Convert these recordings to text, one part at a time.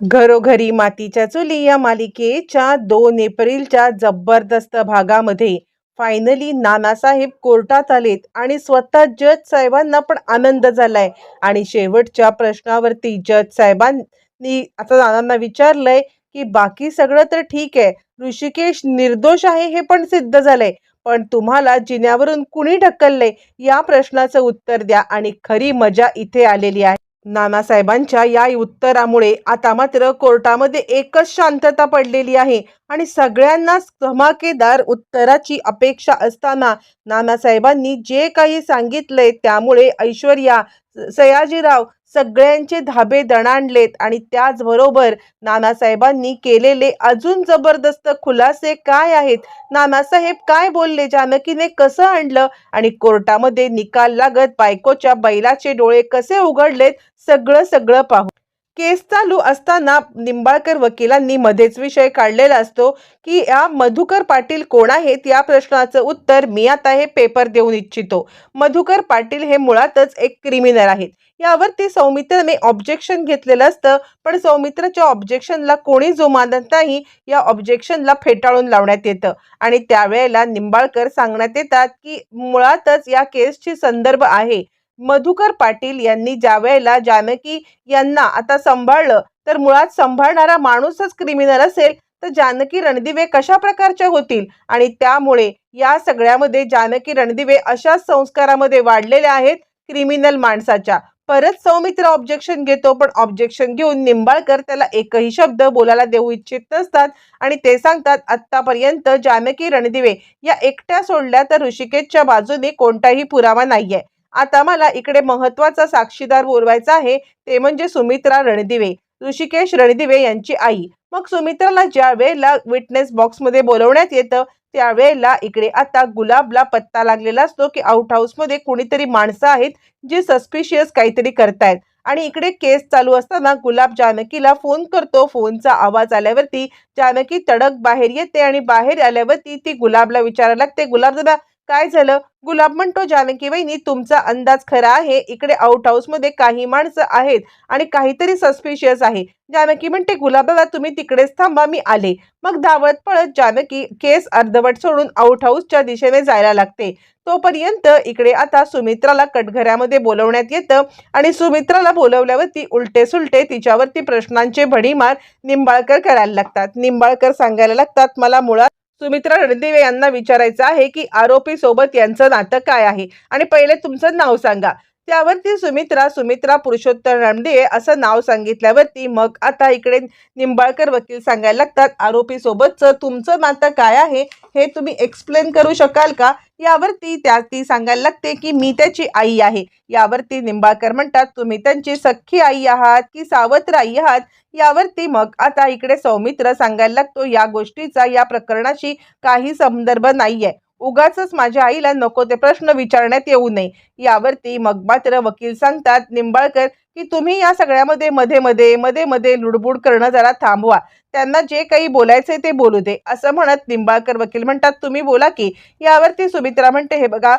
घरोघरी मातीच्या चुली या मालिकेच्या दोन एप्रिलच्या जबरदस्त भागामध्ये फायनली नानासाहेब कोर्टात आलेत आणि स्वतः जज साहेबांना पण आनंद झालाय. आणि शेवटच्या प्रश्नावरती जज साहेबांनी आता नानांना विचारलंय की बाकी सगळं तर ठीक आहे ऋषिकेश निर्दोष आहे हे पण सिद्ध झालंय. पण तुम्हाला जिन्यावरून कुणी ढकललंय या प्रश्नाचं उत्तर द्या आणि खरी मजा इथे आलेली आहे. नानासाहेबांच्या या उत्तरामुळे आता मात्र कोर्टामध्ये एकच शांतता पडलेली आहे आणि सगळ्यांनाच धमाकेदार उत्तराची अपेक्षा असताना नानासाहेबांनी जे काही सांगितलंय त्यामुळे ऐश्वर्या सयाजीराव सगळ्यांचे धाबे दणाणलेत आणि त्याचबरोबर नानासाहेबांनी केलेले अजून जबरदस्त खुलासे काय आहेत? नानासाहेब काय बोलले? जानकीने कसं आणलं? आणि कोर्टामध्ये निकाल लागत बायकोच्या बैलाचे डोळे कसे उघडलेत? सगळं सगळं पाहू. केस चालू असताना निंबाळकर वकिलांनी मध्येच विषय काढलेला असतो की या मधुकर पाटील कोण आहेत? या प्रश्नाचं उत्तर मी आता हे पेपर देऊन इच्छितो. मधुकर पाटील हे मुळातच एक क्रिमिनल आहेत. यावरती सौमित्रने ऑब्जेक्शन घेतलेलं असतं पण सौमित्रच्या ऑब्जेक्शनला कोणी जो मानत नाही या ऑब्जेक्शनला फेटाळून लावण्यात येतं. आणि त्यावेळेला निंबाळकर सांगण्यात येतात की मुळातच या केसची संदर्भ आहे. मधुकर पाटील यांनी ज्या वेळेला जानकी यांना आता सांभाळलं तर मुळात सांभाळणारा माणूसच क्रिमिनल असेल तर जानकी रणदिवे कशा प्रकारच्या होतील? आणि त्यामुळे या सगळ्यामध्ये जानकी रणदिवे अशाच संस्कारामध्ये वाढलेल्या आहेत क्रिमिनल माणसाच्या. परत सौमित्र ऑब्जेक्शन घेतो पण ऑब्जेक्शन घेऊन निंबाळकर त्याला एकही शब्द बोलायला देऊ इच्छित नसतात. आणि ते सांगतात आत्तापर्यंत जानकी रणदिवे या एकट्या सोडल्या तर ऋषिकेशच्या बाजूने कोणताही पुरावा नाहीये. आता मला इकडे महत्त्वाचा साक्षीदार बोलवायचा आहे ते म्हणजे सुमित्रा रणदिवे. ऋषिकेश रणदिवे यांची आई. मग सुमित्राला ज्या वेळेला विटनेस बॉक्समध्ये बोलवण्यात येतं त्यावेळेला इकडे आता गुलाबला पत्ता लागलेला असतो की आउट हाऊसमध्ये कोणीतरी माणसं आहेत जी सस्पिशियस काहीतरी करतायत. आणि इकडे केस चालू असताना गुलाब जानकीला फोन करतो. फोनचा आवाज आल्यावरती जानकी तडक बाहेर येते आणि बाहेर आल्यावरती ती गुलाबला विचारायला लागते. गुलाब दादा काय झालं? गुलाब म्हणतो जानकी वहिनी तुमचा अंदाज खरा आहे. इकडे आउट हाऊसमध्ये काही माणसं आहेत आणि काहीतरी सस्पिशियस आहे. जानकी म्हणते गुलाबाला तुम्ही तिकडेच थांबा मी आले. मग धावत पळत जानकी केस अर्धवट सोडून आउट हाऊसच्या दिशेने जायला लागते. तोपर्यंत इकडे आता सुमित्राला कटघऱ्यामध्ये बोलवण्यात येतं आणि सुमित्राला बोलवल्यावरती उलटे सुलटे तिच्यावरती प्रश्नांचे भडीमार निंबाळकर करायला लागतात. निंबाळकर सांगायला लागतात मला मुळात सुमित्रा रणदिवे यांना विचारायचं आहे की आरोपी सोबत यांचं नातं काय आहे? आणि पहिले तुमचं नाव सांगा. त्यावरती सुमित्रा सुमित्रा पुरुषोत्तम रामदे असं नाव सांगितल्यावरती मग आता इकडे निंबाळकर वकील सांगायला लागतात आरोपी सोबतचं तुमचं नातं काय आहे? हे तुम्ही एक्सप्लेन करू शकाल का? यावरती त्या ती सांगायला लागते की मी त्याची आई आहे. यावरती निंबाळकर म्हणतात तुम्ही त्यांची सख्खी आई आहात की सावत्र आई आहात? यावरती मग आता इकडे सौमित्र सांगायला लागतो या गोष्टीचा या प्रकरणाशी काही संदर्भ नाही आहे उगाच माझ्या आईला नको ते प्रश्न विचारण्यात येऊ नये. यावरती मग मात्र वकील सांगतात निंबाळकर की तुम्ही या सगळ्यामध्ये मध्ये मध्ये मध्ये मध्ये लुडबुड करणं जरा थांबवा. त्यांना जे काही बोलायचंय ते बोलू दे. असं म्हणत निंबाळकर वकील म्हणतात तुम्ही बोला की. यावरती सुमित्रा म्हणते हे बघा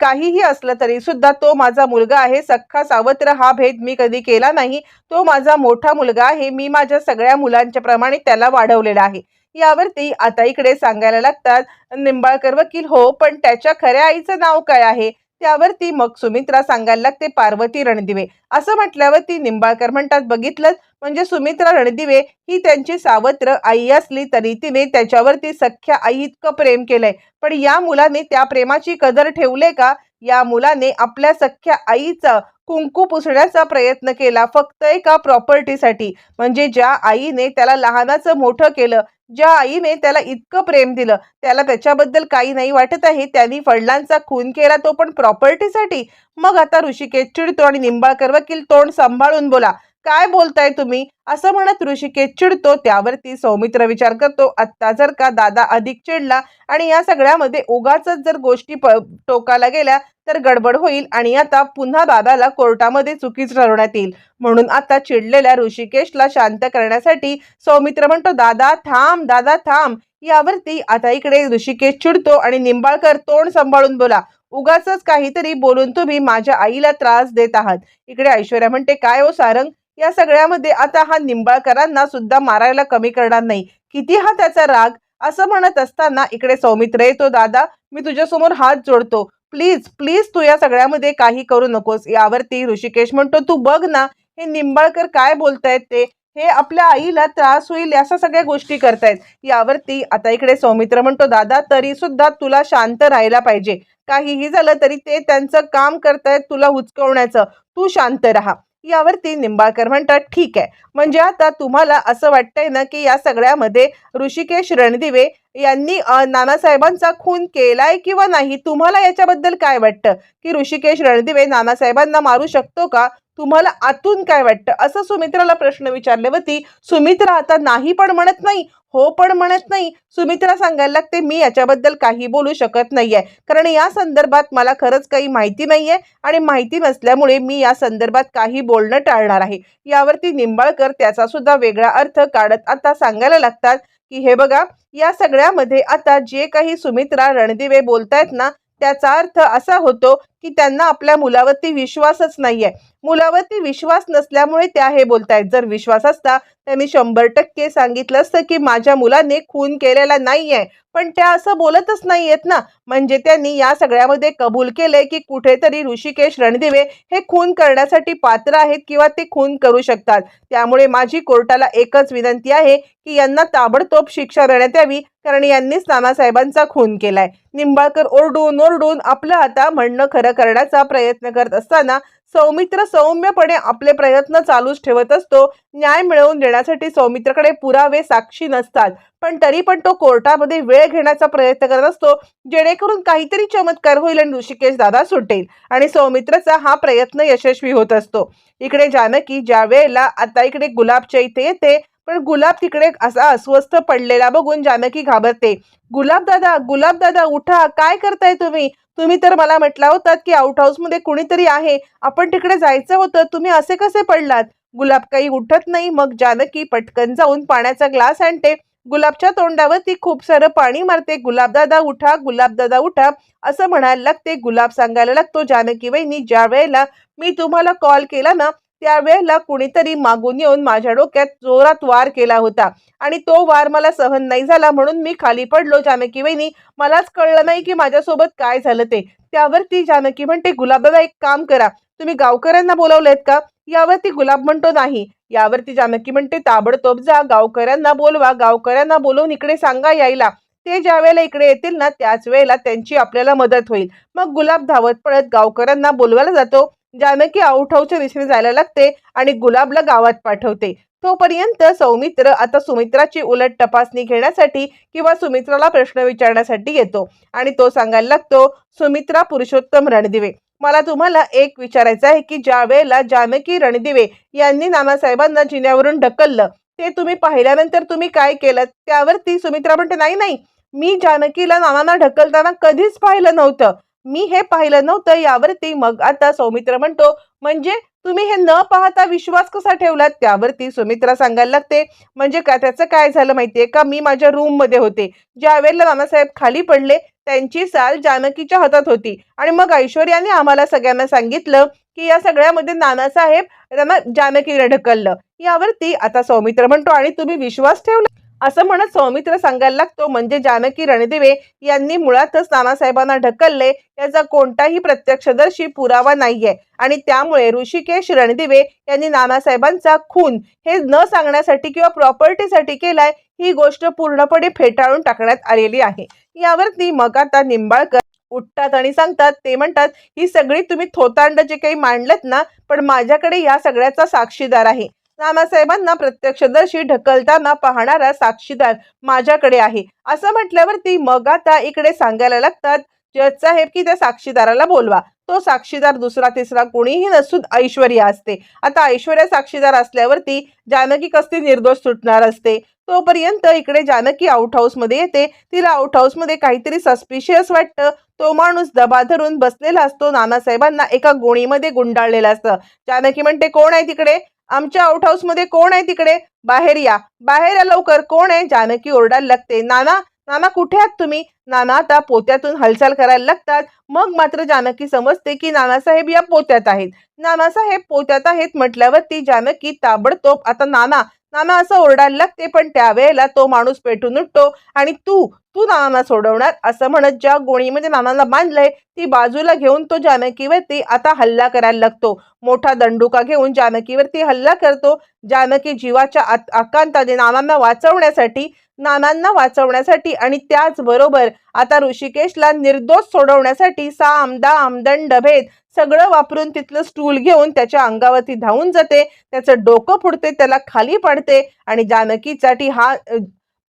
काहीही असलं तरी सुद्धा तो माझा मुलगा आहे. सख्खा सावत्र हा भेद मी कधी केला नाही. तो माझा मोठा मुलगा आहे. मी माझ्या सगळ्या मुलांच्या प्रमाणे त्याला वाढवलेला आहे. यावरती आता इकडे सांगायला लागतात निंबाळकर वकील हो पण त्याच्या खऱ्या आईचं नाव काय आहे? त्यावरती मग सुमित्रा सांगायला लागते पार्वती रणदिवे. असं म्हटल्यावरती निंबाळकर म्हणतात बघितलं म्हणजे सुमित्रा रणदिवे ही त्यांची सावत्र आई असली तरी तिने त्याच्यावरती सख्या आई इतकं प्रेम केलंय. पण या मुलाने त्या प्रेमाची कदर ठेवले का? या मुलाने आपल्या सख्या आईचा कुंकू पुसण्याचा प्रयत्न केला फक्त एका प्रॉपर्टीसाठी. म्हणजे ज्या आईने त्याला लहानाचं मोठं केलं ज्या आईने त्याला इतकं प्रेम दिलं त्याला त्याच्याबद्दल काही नाही वाटत आहे त्यांनी फडलांचा खून केला तो पण प्रॉपर्टीसाठी मग आता ऋषिकेश चिडतो आणि निंबाळकर वकील तोंड सांभाळून बोला काय बोलताय तुम्ही? असं म्हणत ऋषिकेश चिडतो. त्यावरती सौमित्र विचार करतो आत्ता जर का दादा अधिक चिडला आणि या सगळ्यामध्ये उगाच जर गोष्टी प टोकाला गेल्या तर गडबड होईल आणि आता पुन्हा दादाला कोर्टामध्ये चुकीच ठरवण्यात येईल. म्हणून आता चिडलेल्या ऋषिकेशला शांत करण्यासाठी सौमित्र म्हणतो दादा थांब दादा थांब. यावरती आता इकडे ऋषिकेश चिडतो आणि निंबाळकर तोंड सांभाळून बोला उगाच काहीतरी बोलून तुम्ही माझ्या आईला त्रास देत आहात. इकडे ऐश्वर्या म्हणते काय हो सारंग? या सगळ्यामध्ये आता हा निंबाळकरांना सुद्धा मारायला कमी करणार नाही. किती हा त्याचा राग? असं म्हणत असताना इकडे सौमित्र येतो दादा मी तुझ्यासमोर हात जोडतो. प्लीज प्लीज तू या सगळ्यामध्ये काही करू नकोस. यावरती ऋषिकेश म्हणतो तू बघ ना हे निंबाळकर काय बोलतायत ते. हे आपल्या आईला त्रास होईल अशा सगळ्या गोष्टी करतायत. यावरती आता इकडे सौमित्र म्हणतो दादा तरी सुद्धा तुला शांत राहायला पाहिजे. काहीही झालं तरी ते त्यांचं काम करतायत तुला हुचकवण्याचं. तू शांत राहा. यावरती निंबाळकर म्हणतात ठीक आहे. म्हणजे आता तुम्हाला असं वाटतंय ना की या सगळ्यामध्ये ऋषिकेश रणदिवे यांनी नानासाहेबांचा खून केलाय किंवा नाही? तुम्हाला याच्याबद्दल काय वाटतं? की ऋषिकेश रणदिवे नानासाहेबांना मारू शकतो का? तुम्हाला आतून काय वाटतं? असं सुमित्राला प्रश्न विचारल्यावरती सुमित्रा आता नाही पण म्हणत नाही. हो पण म्हणत नाही. सुमित्रा सांगायला लागते मी याच्याबद्दल काही बोलू शकत नाहीये. कारण या संदर्भात मला खरंच काही माहिती नाहीये आणि माहिती नसल्यामुळे मी या संदर्भात काही बोलणं टाळणार आहे. यावरती निंबाळकर त्याचा सुद्धा वेगळा अर्थ काढत आता सांगायला लागतात की हे बघा या सगळ्यामध्ये आता जे काही सुमित्रा रणदिवे बोलतायत ना त्याचा अर्थ असा होतो की त्यांना आपल्या मुलावरती विश्वासच नाहीये. मुलावरती विश्वास नसल्यामुळे त्या हे बोलतायत. जर विश्वास असता त्यांनी शंभर टक्के सांगितलं असतं की माझ्या मुलाने खून केलेला नाहीये. पण त्या असं बोलतच नाहीयेत ना. म्हणजे त्यांनी या सगळ्यामध्ये कबूल केले की कुठेतरी ऋषिकेश रणदिवे हे खून करण्यासाठी पात्र आहेत किंवा ते खून करू शकतात. त्यामुळे माझी कोर्टाला एकच विनंती आहे की यांना ताबडतोब शिक्षा देण्यात यावी. कारण यांनीच नानासाहेबांचा खून केलाय. निंबाळकर ओरडून ओरडून आपलं आता म्हणणं खरं करण्याचा प्रयत्न करत असताना सौमित्र सौम्यपणे आपले प्रयत्न चालूच ठेवत असतो. न्याय मिळवून देण्यासाठी सौमित्रकडे पुरावे साक्षी नसतात. पण तरी पण तो कोर्टामध्ये वेळ घेण्याचा प्रयत्न करत असतो. जेणेकरून काहीतरी चमत्कार होईल आणि ऋषिकेश दादा सुटेल. आणि सौमित्रचा हा प्रयत्न यशस्वी होत असतो. इकडे जानकी ज्या वेळेला आता इकडे गुलाबच्या इथे येते पण गुलाब तिकडे असा अस्वस्थ पडलेला बघून जानकी घाबरते. गुलाबदादा गुलाबदादा उठा. काय करताय तुम्ही? तुम्ही तर मला म्हटला होतात की आउट हाऊसमध्ये कुणीतरी आहे. आपण तिकडे जायचं होतं. तुम्ही असे कसे पडलात? गुलाब काही उठत नाही. मग जानकी पटकन जाऊन पाण्याचा ग्लास आणते. गुलाबच्या तोंडावर ती खूप सारं पाणी मारते. गुलाबदादा उठा. गुलाबदादा उठा. असं म्हणायला लागते. गुलाब सांगायला लागतो जानकी वहिनी ज्या वेळेला मी तुम्हाला कॉल केला ना त्यावेळेला कुणीतरी मागून येऊन माझ्या डोक्यात जोरात वार केला होता. आणि तो वार मला सहन नाही झाला म्हणून मी खाली पडलो. जानकी वहिनी मलाच कळलं नाही की माझ्यासोबत काय झालं ते. त्यावरती जानकी म्हणते गुलाबदादा एक काम करा. तुम्ही गावकऱ्यांना बोलवलेत का? यावरती गुलाब म्हणतो नाही. यावरती जानकी म्हणते ताबडतोब जा. गावकऱ्यांना बोलवा. गावकऱ्यांना बोलवून इकडे सांगा यायला. ते ज्या वेळेला इकडे येतील ना त्याच वेळेला त्यांची आपल्याला मदत होईल. मग गुलाब धावत पळत गावकऱ्यांना बोलवायला जातो. जानकी आउट हाऊसच्या दिशेने जायला लागते आणि गुलाबला गावात पाठवते. तोपर्यंत सौमित्र आता सुमित्राची उलट तपासणी घेण्यासाठी किंवा सुमित्राला प्रश्न विचारण्यासाठी येतो आणि तो सांगायला लागतो सुमित्रा पुरुषोत्तम रणदिवे मला तुम्हाला एक विचारायचं आहे की ज्या वेळेला जानकी रणदिवे यांनी नानासाहेबांना जिन्यावरून ढकललं ते तुम्ही पाहिल्यानंतर तुम्ही काय केलं? त्यावरती सुमित्रा म्हणते नाही नाही मी जानकीला नानांना ढकलताना कधीच पाहिलं नव्हतं. मी हे पाहिलं नव्हतं यावरती मग आता सौमित्र म्हणतो म्हणजे तुम्ही हे न पाहता विश्वास कसा ठेवलात? त्यावरती सुमित्रा सांगायला लागते म्हणजे का त्याचं काय झालं माहितीये का? मी माझ्या रूममध्ये होते. ज्या वेळेला नानासाहेब खाली पडले त्यांची साल जानकीच्या हातात होती. आणि मग ऐश्वर्याने आम्हाला सगळ्यांना सांगितलं की या सगळ्यामध्ये नानासाहेब त्यांना जानकीला ढकललं. यावरती आता सौमित्र म्हणतो आणि तुम्ही विश्वास ठेवला असं म्हणत सौमित्र सांगायला लागतो म्हणजे जानकी रणदिवे यांनी मुळातच नानासाहेबांना ढकलले याचा कोणताही प्रत्यक्षदर्शी पुरावा नाहीये. आणि त्यामुळे ऋषिकेश रणदिवे यांनी नानासाहेबांचा खून हे न सांगण्यासाठी किंवा प्रॉपर्टीसाठी केलाय ही गोष्ट पूर्णपणे फेटाळून टाकण्यात आलेली आहे. यावरती मग आता निंबाळकर उठतात आणि सांगतात ते म्हणतात ही सगळी तुम्ही थोतांड जे काही मांडलत ना पण माझ्याकडे या सगळ्याचा साक्षीदार आहे. नानासाहेबांना प्रत्यक्षदर्शी ढकलताना पाहणारा साक्षीदार माझ्याकडे आहे. असं म्हटल्यावरती मग आता इकडे सांगायला लागतात जज साहेब की त्या साक्षीदाराला बोलवा. तो साक्षीदार दुसरा तिसरा कोणीही नसून ऐश्वर्या असते. आता ऐश्वर्या साक्षीदार असल्यावरती जानकी कसली निर्दोष सुटणार असते? तोपर्यंत इकडे जानकी आउट हाऊसमध्ये येते. तिला आउट हाऊसमध्ये काहीतरी सस्पिशियस वाटतं. तो माणूस दबा धरून बसलेला असतो. नानासाहेबांना एका गोणीमध्ये गुंडाळलेला असतं. जानकी म्हणते कोण आहे तिकडे? आमच्या आउट हाऊसमध्ये कोण आहे तिकडे? बाहेर या. बाहेर या लवकर. कोण आहे? जानकी ओरडायला लागते. नाना नाना कुठे आहात तुम्ही? नाना आता पोत्यातून हालचाल करायला लागतात. मग मात्र जानकी समजते की नानासाहेब या पोत्यात आहेत. नानासाहेब पोत्यात आहेत म्हटल्यावरती जानकी ताबडतोब आता नाना नाना असं ओरडायला लागते पण त्यावेळेला तो माणूस पेटून उठतो आणि तू तू नानांना सोडवणार असं म्हणत ज्या गोणीमध्ये म्हणजे नानांना बांधलंय ती बाजूला घेऊन तो जानकीवरती आता हल्ला करायला लागतो. मोठा दंडुका घेऊन जानकीवरती हल्ला करतो. जानकी जीवाच्या आत- आकांताने नानांना वाचवण्यासाठी नानांना वाचवण्यासाठी आणि त्याचबरोबर आता ऋषिकेशला निर्दोष सोडवण्यासाठी साम दाम दंड भेद सगळं वापरून तिथलं स्टूल घेऊन त्याच्या अंगावरती धावून जाते. त्याचं डोकं फुडते त्याला खाली पाडते आणि जानकीसाठी हा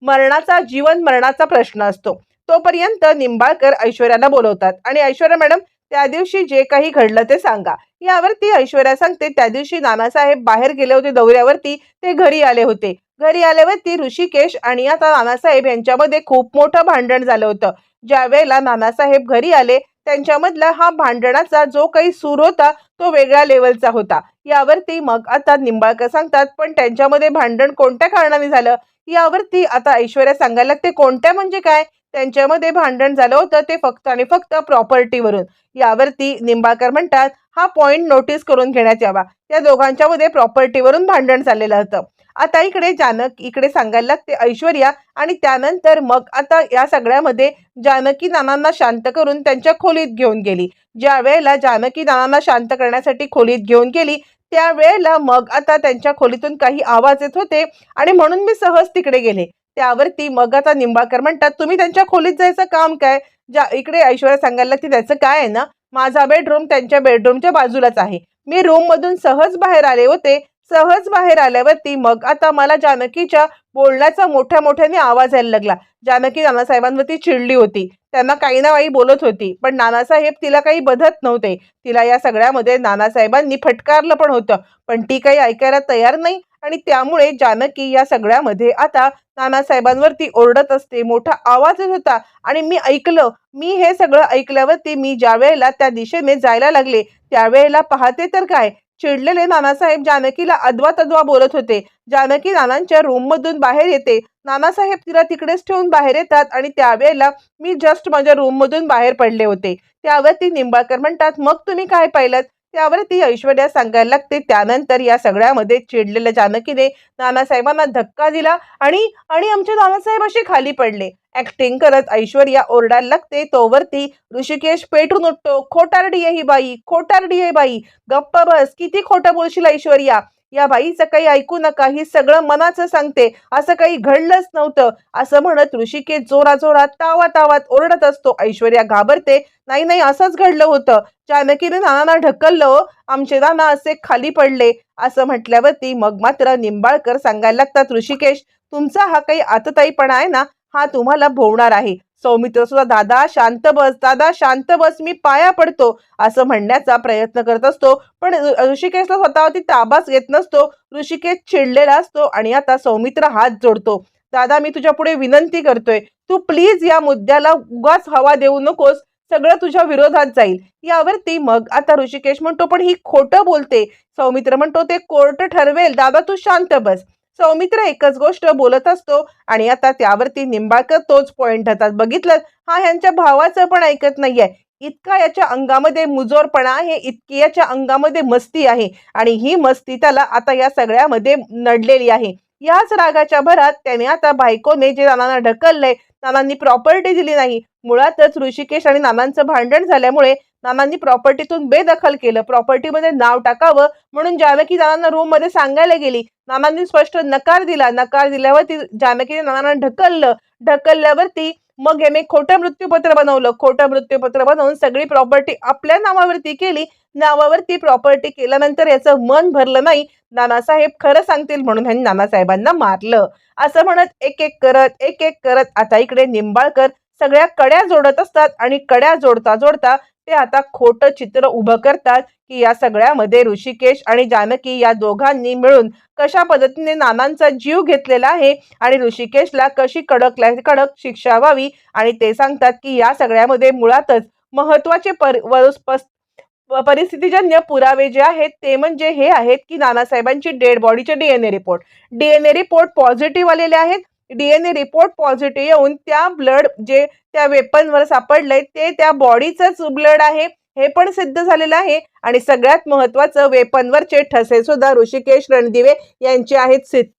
मरणाचा जीवन मरणाचा प्रश्न असतो. तोपर्यंत निंबाळकर ऐश्वर्याला बोलवतात. आणि ऐश्वर्या मॅडम त्या दिवशी जे काही घडलं ते सांगा. यावरती ऐश्वर्या सांगते त्या दिवशी नानासाहेब बाहेर गेले होते दौऱ्यावरती ते घरी आले होते. घरी आल्यावरती ऋषिकेश आणि आता नानासाहेब यांच्यामध्ये खूप मोठं भांडण झालं होतं. ज्या वेळेला नानासाहेब घरी आले त्यांच्यामधला हा भांडणाचा जो काही सूर होता तो वेगळ्या लेवलचा होता. यावरती मग आता निंबाळकर सांगतात पण त्यांच्यामध्ये भांडण कोणत्या कारणाने झालं? यावरती आता ऐश्वर्या सांगायला लागते कोणत्या म्हणजे काय? त्यांच्यामध्ये भांडण झालं होतं ते फक्त आणि फक्त प्रॉपर्टीवरून. यावरती निंबाळकर म्हणतात हा पॉइंट नोटीस करून घेण्यात यावा. त्या दोघांच्या मध्ये प्रॉपर्टीवरून भांडण झालेलं होतं. आता इकडे जानक इकडे सांगायला लागते ऐश्वर्या आणि त्यानंतर मग आता या सगळ्यामध्ये जानकी नानांना शांत करून त्यांच्या खोलीत घेऊन गेली. ज्या वेळेला जानकी नानांना शांत करण्यासाठी खोलीत घेऊन गेली त्यावेळेला मग आता त्यांच्या खोलीतून काही आवाज येत होते आणि म्हणून मी सहज तिकडे गेले. त्यावरती मग आता निंबाळकर म्हणतात तुम्ही त्यांच्या खोलीत जायचं काम काय? ज्या इकडे ऐश्वर्या सांगायला लागते त्याचं काय आहे ना? माझा बेडरूम त्यांच्या बेडरूमच्या बाजूलाच आहे. मी रूम मधून सहज बाहेर आले होते सहज बाहेर आल्यावरती मग आता मला जानकीच्या बोलण्याचा मोठ्या मोठ्याने आवाज यायला लागला. जानकी नानासाहेबांवरती चिडली होती. त्यांना काही ना काही बोलत होती. पण नानासाहेब तिला काही बधत नव्हते. तिला या सगळ्यामध्ये नानासाहेबांनी फटकारलं पण होतं. पण ती काही ऐकायला तयार नाही आणि त्यामुळे जानकी या सगळ्यामध्ये आता नानासाहेबांवरती ओरडत असते. मोठा आवाजच होता. आणि मी ऐकलं. मी हे सगळं ऐकल्यावरती मी ज्या वेळेला त्या दिशेने जायला लागले त्यावेळेला पाहते तर काय? चिडलेले नानासाहेब जानकीला अद्वा तद्वा बोलत होते. जानकी नानांच्या रूममधून बाहेर येते. नानासाहेब तिला तिकडेच ठेवून बाहेर येतात आणि त्यावेळेला मी जस्ट माझ्या रूममधून बाहेर पडले होते. त्यावर ती निंबाळकर म्हणतात मग तुम्ही काय पाहिलं त्यावर ती ऐश्वर्या सांगायला लागते. त्यानंतर या सगळ्यामध्ये चिडलेल्या जानकीने नानासाहेबांना धक्का दिला आणि आणि आमचे नानासाहेब असे खाली पडले. ऍक्टिंग करत ऐश्वर्या ओरडायला लागते तोवरती ऋषिकेश पेटून उठतो. खोटारडी आहे ही बाई खोटारडी आहे बाई. गप्प बस किती खोटं बोलशील ऐश्वर्या? या बाईचं काही ऐकू नका ही सगळं मनाचं सांगते. असं काही घडलंच नव्हतं. असं म्हणत ऋषिकेश जोराजोरात तावा तावात ओरडत असतो. ऐश्वर्या घाबरते. नाही नाही असंच घडलं होतं. जानकीने नानांना ढकललं हो. आमचे नाना असे खाली पडले. असं म्हटल्यावरती मग मात्र निंबाळकर सांगायला लागतात ऋषिकेश तुमचा हा काही आतताईपणा आहे ना? हा तुम्हाला भोवणार आहे. सौमित्र सुद्धा दादा शांत बस दादा शांत बस मी पाया पडतो. असं म्हणण्याचा प्रयत्न करत असतो. पण ऋषिकेशला स्वतःवरती ताबाच घेत नसतो. ऋषिकेश चिडलेला असतो आणि आता सौमित्र हात जोडतो. दादा मी तुझ्या पुढे विनंती करतोय. तू प्लीज या मुद्द्याला उगाच हवा देऊ नकोस. सगळं तुझ्या विरोधात जाईल. यावरती मग आता ऋषिकेश म्हणतो पण ही खोटं बोलते. सौमित्र म्हणतो ते कोर्ट ठरवेल. दादा तू शांत बस. सौमित्र एकच गोष्ट बोलत असतो आणि आता त्यावरती निंबाळकर तोच पॉइंट होतात बघितलं हा ह्यांच्या भावाचं पण ऐकत नाहीये. इतका याच्या अंगामध्ये मुजोरपणा आहे इतकी याच्या अंगामध्ये मस्ती आहे आणि ही मस्ती त्याला आता या सगळ्यामध्ये नडलेली आहे. याच रागाच्या भरात त्याने आता बायकोने जे नानांना ढकललंय नानांनी प्रॉपर्टी दिली नाही मुळातच ऋषिकेश आणि नानांचं भांडण झाल्यामुळे नानांनी प्रॉपर्टीतून बेदखल केलं. प्रॉपर्टीमध्ये नाव टाकावं म्हणून जानकी नानांना रूममध्ये सांगायला गेली नानांनी स्पष्ट नकार दिला. नकार दिल्यावरती जानकीने नानांना ढकललं ढकलल्यावरती मग याने खोटं मृत्यूपत्र बनवलं. खोटं मृत्यूपत्र बनवून सगळी प्रॉपर्टी आपल्या नावावरती केली. नावावरती प्रॉपर्टी केल्यानंतर याचं मन भरलं नाही. नानासाहेब खरं सांगतील म्हणून ह्यांनी नानासाहेबांना मारलं. असं म्हणत एक एक करत एक एक करत आता इकडे निंबाळकर सगळ्या कड्या जोडत असतात आणि कड्या जोडता जोडता ते आता खोटं चित्र उभं करतात की या सगळ्यामध्ये ऋषिकेश आणि जानकी या दोघांनी मिळून कशा पद्धतीने नानांचा जीव घेतलेला आहे आणि ऋषिकेशला कशी कडक कडक शिक्षा व्हावी आणि ते सांगतात की या सगळ्यामध्ये मुळातच महत्त्वाचे पर प- परिस्थितीजन्य पुरावे जे आहेत ते म्हणजे हे आहेत की नानासाहेबांची डेड बॉडीचे DNA report. DNA report positive आलेले आहेत डीएनए रिपोर्ट पॉझिटिव्ह येऊन त्या ब्लड जे त्या वेपनवर सापडलंय ते त्या बॉडीचंच ब्लड आहे. हे पण सिद्ध झालेलं आहे. आणि सगळ्यात महत्वाचं वेपनवरचे ठसे सुद्धा ऋषिकेश रणदिवे यांचे आहेत सिद्ध.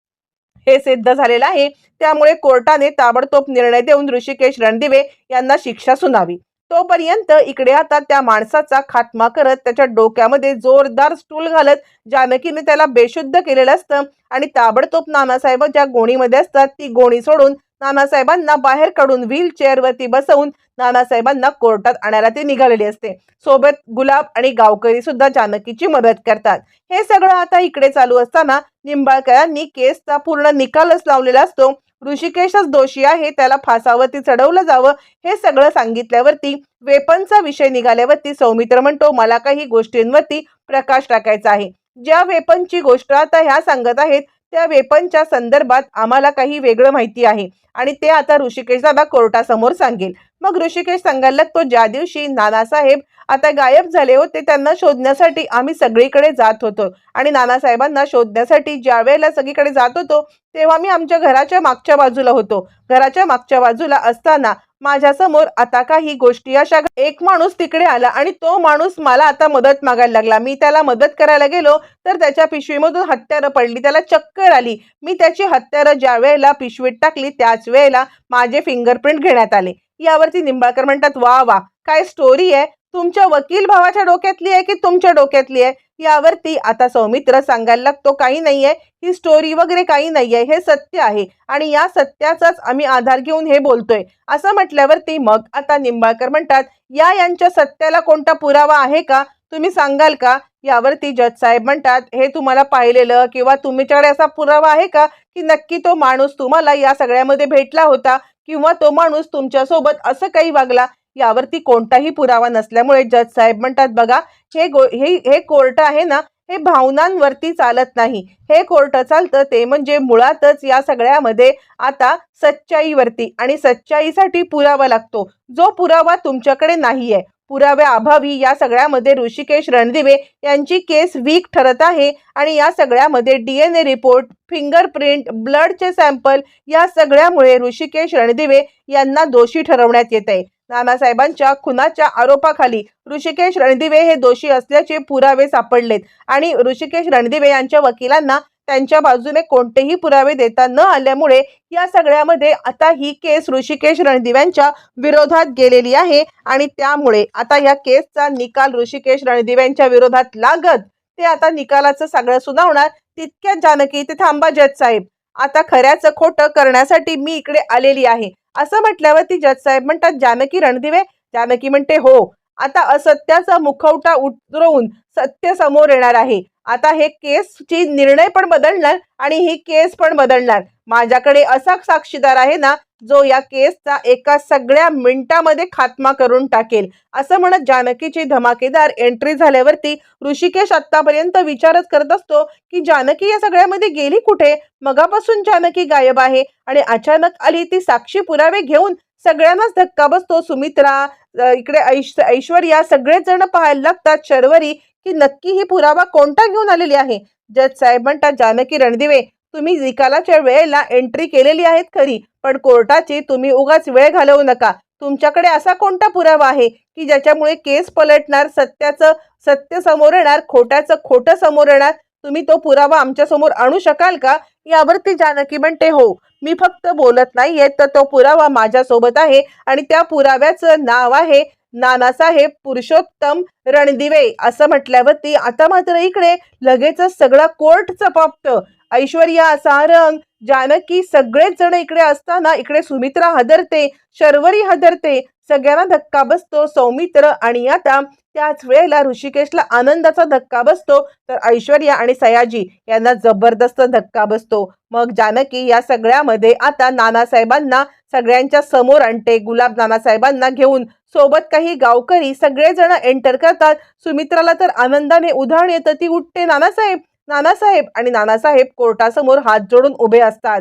हे सिद्ध झालेलं आहे. त्यामुळे कोर्टाने ताबडतोब निर्णय देऊन ऋषिकेश रणदिवे यांना शिक्षा सुनावी. तोपर्यंत इकडे आता त्या माणसाचा खात्मा करत त्याच्या डोक्यामध्ये जोरदार स्टूल घालत जानकीने त्याला बेशुद्ध केलेलं असतं आणि ताबडतोब नानासाहेब ज्या गोणीमध्ये असतात ती गोणी सोडून नानासाहेबांना बाहेर काढून व्हील चेअरवरती बसवून नानासाहेबांना कोर्टात आणायला ती निघालेली असते. सोबत गुलाब आणि गावकरी सुद्धा जानकीची मदत करतात. हे सगळं आता इकडे चालू असताना निंबाळकरांनी केसचा पूर्ण निकालच लावलेला असतो. ऋषिकेशच दोषी आहे. त्याला फासावरती चढवलं जावं. हे सगळं सांगितल्यावरती वेपनचा विषय निघाल्यावरती सौमित्र म्हणतो मला काही गोष्टींवरती प्रकाश टाकायचा आहे. ज्या वेपनची गोष्ट आता ह्या सांगत आहेत त्या वेपनच्या संदर्भात आम्हाला काही वेगळं माहिती आहे. आणि ते आता ऋषिकेश दादा कोर्टासमोर सांगेल. मग ऋषिकेश सांगायला लागतो ज्या दिवशी नानासाहेब आता गायब झाले होते त्यांना शोधण्यासाठी आम्ही सगळीकडे जात होतो. आणि नानासाहेबांना शोधण्यासाठी ज्या वेळेला सगळीकडे जात होतो तेव्हा मी आमच्या घराच्या मागच्या बाजूला होतो. घराच्या मागच्या बाजूला असताना माझ्यासमोर आता काही गोष्टी अशा एक माणूस तिकडे आला आणि तो माणूस मला आता मदत मागायला लागला. मी त्याला मदत करायला गेलो तर त्याच्या पिशवीमधून हत्यारं पडली. त्याला चक्कर आली. मी त्याची हत्यारं ज्या वेळेला पिशवीत टाकली त्याच वेळेला माझे फिंगरप्रिंट घेण्यात आले. यावरती निंबाळकर म्हणतात वा वा काय स्टोरी आहे. तुमच्या वकील भावाच्या डोक्यातली आहे की तुमच्या डोक्यातली आहे? यावरती आता सौमित्र सांगायला लागतो काही नाहीये. ही स्टोरी वगैरे काही नाहीये. हे सत्य आहे. आणि या सत्याचाच आम्ही आधार घेऊन हे बोलतोय. असं म्हटल्यावरती मग आता निंबाळकर म्हणतात या यांच्या सत्याला कोणता पुरावा आहे का? तुम्ही सांगाल का? यावरती जज साहेब म्हणतात हे तुम्हाला पाहिलेलं किंवा तुमच्याकडे असा पुरावा आहे का? की नक्की तो माणूस तुम्हाला या सगळ्यामध्ये भेटला होता. किंवा तो माणूस तुमच्यासोबत असं काही वागला यावरती कोणताही पुरावा नसल्यामुळे जज साहेब म्हणतात बघा हे गो हे हे कोर्ट आहे ना हे भावनांवरती चालत नाही. हे कोर्ट चालतं ते म्हणजे मुळातच या सगळ्यामध्ये आता सच्चाईवरती आणि सच्चाईसाठी पुरावा लागतो. जो पुरावा तुमच्याकडे नाही आहे पुराव्याअभावी या सगळ्यामध्ये ऋषिकेश रणदिवे यांची केस वीक ठरत आहे आणि या सगळ्यामध्ये D N A report fingerprint ब्लडचे sample या सगळ्यामुळे ऋषिकेश रणदिवे यांना दोषी ठरवण्यात येत आहे. नानासाहेबांच्या खुनाच्या आरोपाखाली ऋषिकेश रणदिवे हे दोषी असल्याचे पुरावे सापडलेत आणि ऋषिकेश रणदिवे यांच्या वकिलांना त्यांच्या बाजूने कोणतेही पुरावे देता न आल्यामुळे या सगळ्यामध्ये आता ही केस ऋषिकेश रणदिव्यांच्या विरोधात गेलेली आहे. आणि त्यामुळे आता या केसचा निकाल ऋषिकेश रणदिव्यांच्या विरोधात लागत ते आता निकालाचं सगळं सुनावणार तितक्यात जानकी ते थांबा जज साहेब. आता खऱ्याचं खोटं करण्यासाठी मी इकडे आलेली आहे. असं म्हटल्यावर ती जज साहेब म्हणतात जानकी रणदिवे. जानकी म्हणते हो आता असत्याचा मुखवटा उतरवून सत्य समोर येणार आहे. आता हे केसची निर्णय पण बदलणार आणि ही केस पण बदलणार. माझ्याकडे असा साक्षीदार आहे ना जो या केसचा एका सगळ्या मिनिटामध्ये खात्मा करून टाकेल. असं म्हणत जानकीची धमाकेदार एंट्री झाल्यावरती ऋषिकेश आतापर्यंत विचारच करत असतो की जानकी या सगळ्यामध्ये गेली कुठे? मगापासून जानकी गायब आहे. आणि अचानक आली ती साक्षी पुरावे घेऊन सगळ्यांनाच धक्का बसतो. सुमित्रा इकडे ऐश ऐश्वर्या सगळेच जण पाहायला लागतात. शर्वरी की नक्की ही पुरावा कोणता घेऊन आलेली आहे? जज साहेब म्हणतात जानकी रणदिवे तुम्ही निकालाच्या वेळेला एंट्री केलेली आहेत खरी पण कोर्टाची तुम्ही उगाच वेळ घालवू नका. तुमच्याकडे असा कोणता पुरावा आहे की ज्याच्यामुळे केस पलटणार सत्याचं सत्य समोर येणार खोट्याचं खोटं समोर येणार? तुम्ही तो पुरावा आमच्यासमोर आणू शकाल का? यावरती जानकी म्हणते हो मी फक्त बोलत नाहीये तर तो पुरावा माझ्यासोबत आहे आणि त्या पुराव्याचं नाव आहे नानासाहेब पुरुषोत्तम रणदिवे असं म्हटल्यावरती आता मात्र इकडे लगेचच सगळा कोर्ट चपापतं. ऐश्वर्या सारंग जानकी सगळेच जण इकडे असताना इकडे सुमित्रा हदरते शर्वरी हदरते सगळ्यांना धक्का बसतो सौमित्र आणि आता त्याच वेळेला ऋषिकेशला आनंदाचा धक्का बसतो. तर ऐश्वर्या आणि सयाजी यांना जबरदस्त धक्का बसतो. मग जानकी या सगळ्यामध्ये आता नानासाहेबांना सगळ्यांच्या समोर आणते. गुलाब नानासाहेबांना घेऊन सोबत काही गावकरी सगळेजण एंटर करतात. सुमित्राला तर आनंदाने उधाण येतं. ती उठते नानासाहेब नानासाहेब आणि नानासाहेब कोर्टासमोर हात जोडून उभे असतात.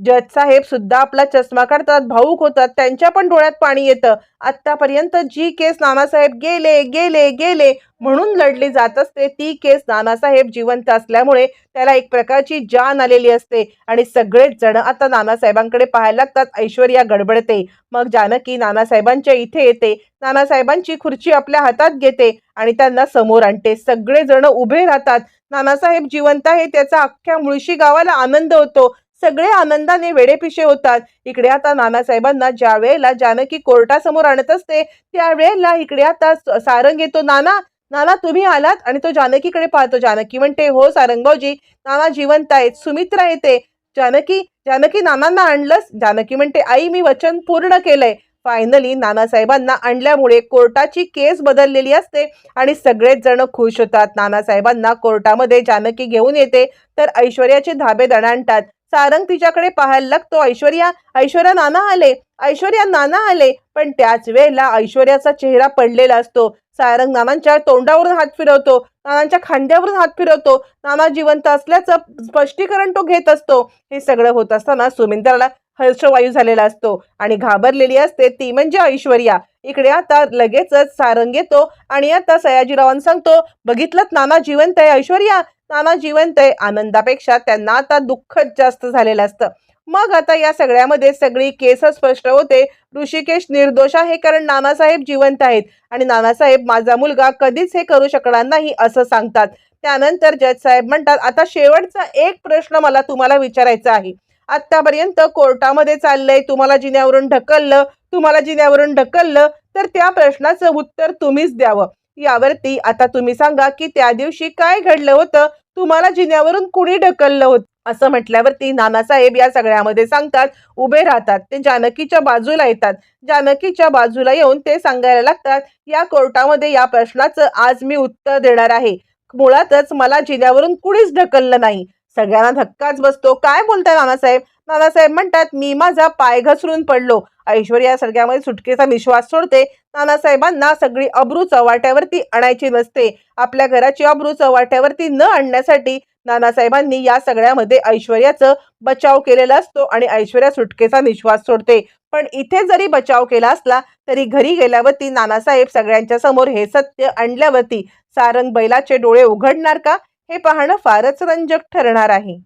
जज साहेब सुद्धा आपला चष्मा काढतात भाऊक होतात त्यांच्या पण डोळ्यात पाणी येतं. आत्तापर्यंत जी केस नानासाहेब गेले गेले गेले म्हणून लढली जात असते ती केस नानासाहेब जिवंत असल्यामुळे त्याला एक प्रकारची जान आलेली असते. आणि सगळेच जण आता नानासाहेबांकडे पाहायला लागतात ऐश्वर्या गडबडते. मग जानकी नानासाहेबांच्या इथे येते. नानासाहेबांची खुर्ची आपल्या हातात घेते आणि त्यांना समोर आणते. सगळेजण उभे राहतात. नानासाहेब जिवंत आहे त्याचा अख्ख्या मुळशी गावाला आनंद होतो. सगळे आनंदाने वेडेपिशे होतात. इकडे आता नानासाहेबांना ज्या वेळेला जानकी कोर्टासमोर आणत असते त्यावेळेला इकडे आता सारंग येतो नाना नाना तुम्ही आलात आणि तो जानकीकडे पाहतो. जानकी म्हणते हो सारंगभाऊजी नाना जिवंत आहेत. सुमित्रा येते. जानकी जानकी नानांना आणलंस? जानकी म्हणते आई मी वचन पूर्ण केलंय. फायनली नानासाहेबांना आणल्यामुळे कोर्टाची केस बदललेली असते आणि सगळेच जण खुश होतात. नानासाहेबांना कोर्टामध्ये जानकी घेऊन येते तर ऐश्वर्याचे धाबे दणाणतात सारंग तिच्याकडे पाहायला लागतो. ऐश्वर्या ऐश्वर्या नाना आले. ऐश्वर्या नाना आले. पण त्याच वेळेला ऐश्वर्याचा चेहरा पडलेला असतो. सारंग नानांच्या तोंडावरून हात फिरवतो. नानांच्या खांद्यावरून हात फिरवतो. नाना जिवंत असल्याचं स्पष्टीकरण तो घेत असतो. हे सगळं होत असताना सुमित्राला हर्षवायू झालेला असतो आणि घाबरलेली असते ती म्हणजे ऐश्वर्या. इकडे आता लगेचच सारंग येतो आणि आता सयाजीरावांना सांगतो बघितलं नाना जिवंत आहे ऐश्वर्या? नाना जिवंत आहे. आनंदापेक्षा त्यांना आता दुःखच जास्त झालेलं असतं. मग आता या सगळ्यामध्ये सगळी केस स्पष्ट होते. ऋषिकेश निर्दोष आहे कारण नानासाहेब जिवंत आहेत. आणि नानासाहेब माझा मुलगा कधीच हे करू शकणार नाही असं सांगतात. त्यानंतर जज साहेब म्हणतात आता शेवटचा एक प्रश्न मला तुम्हाला विचारायचा आहे. आतापर्यंत कोर्टामध्ये चाललंय. तुम्हाला जिन्यावरून ढकललं तुम्हाला जिन्यावरून ढकललं तर त्या प्रश्नाचं उत्तर तुम्हीच द्यावं. यावरती आता तुम्ही सांगा की त्या दिवशी काय घडलं होतं? तुम्हाला जिन्यावरून कुणी ढकललं होतं? असं म्हटल्यावरती नानासाहेब या सगळ्यामध्ये सांगतात उभे राहतात ते जानकीच्या बाजूला येतात. जानकीच्या बाजूला येऊन ते सांगायला लागतात या कोर्टामध्ये या प्रश्नाचं आज मी उत्तर देणार आहे. मुळातच मला जिन्यावरून कुणीच ढकललं नाही. सगळ्यांना धक्काच बसतो. काय बोलताय नानासाहेब? नानासाहेब म्हणतात मी माझा पाय घसरून पडलो. ऐश्वर्या सगळ्यामध्ये सुटकेचा निश्वास सोडते. नानासाहेबांना सगळी अब्रू चव्हाट्यावरती आणायची नसते. आपल्या घराची अब्रू चव्हाट्यावरती न आणण्यासाठी नानासाहेबांनी या सगळ्यामध्ये ऐश्वर्याचं बचाव केलेला असतो आणि ऐश्वर्या सुटकेचा निश्वास सोडते. पण इथे जरी बचाव केला असला तरी घरी गेल्यावरती नानासाहेब सगळ्यांच्या समोर हे सत्य आणल्यावरती सारंग बैलाचे डोळे उघडणार का? हे पाहणं फारच रंजक ठरणार आहे.